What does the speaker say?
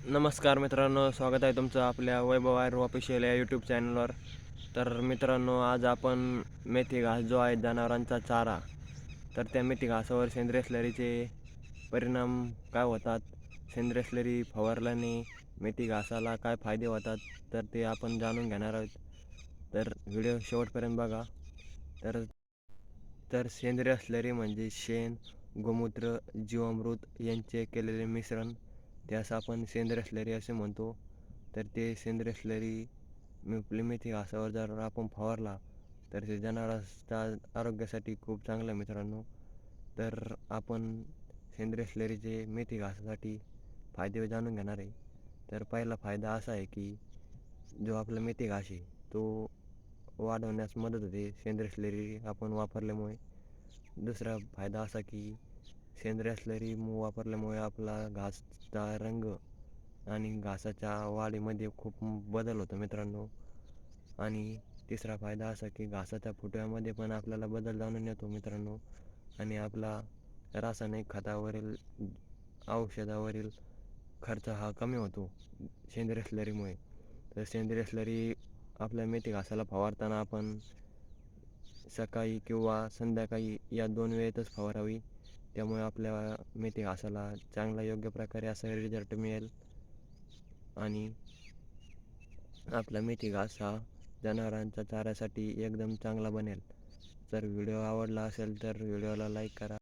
नमस्कार मित्रांनो स्वागत आहे तुमचं आपल्या वैभव आयर ऑफिशियल या यूट्यूब चॅनलवर तर मित्रांनो आज आपण मेथी घास जो आहे जनावरांचा चारा तर त्या मेथी घासावर सेंद्रिय स्लरीचे परिणाम काय होतात? सेंद्रिय स्लरी फवारल्याने मेथी घासाला काय फायदे होतात? तर ते आपण जाणून घेणार आहोत. तर व्हिडिओ शेवटपर्यंत बघा. तर तर सेंद्रिय स्लरी म्हणजे शेण गोमूत्र जीवामृत यांचे केलेले मिश्रण त्यास आपण सेंद्रिय स्लरी असे म्हणतो. तर ते सेंद्रिय स्लरी आपली मेथी घासावर जर आपण फवारला तर ते जनावरांच्या आरोग्यासाठी खूप चांगलं मित्रांनो. तर आपण सेंद्रिय स्लरीचे मेथी घासासाठी फायदे जाणून घेणार आहे. तर पहिला फायदा असा आहे की जो आपला मेथी घास आहे तो वाढवण्यास मदत होते. सेंद्रिय स्लरी आपण वापरल्यामुळे. दुसरा फायदा असा की सेंद्रिय स्लरी वापरल्यामुळे आपला घासचा रंग आणि घासाच्या वाढीमध्ये खूप बदल होतो मित्रांनो. आणि तिसरा फायदा असा की घासाच्या फुटव्यामध्ये पण आपल्याला बदल जाणून येतो मित्रांनो. आणि आपला रासायनिक खतावरील औषधावरील खर्च हा कमी होतो सेंद्रिय स्लरीमुळे तर सेंद्रिय स्लरी आपल्या मेथी घासाला फवारताना आपण सकाळी किंवा संध्याकाळी या दोन वेळेतच फवारावी. त्यामुळे आपल्या मेथी घासाला चांगला योग्य प्रकारे असा रिझल्ट मिळेल. आणि आपला मेथी घास हा जनावरांच्या चाऱ्यासाठी एकदम चांगला बनेल. जर व्हिडिओ आवडला असेल तर व्हिडिओला लाईक करा.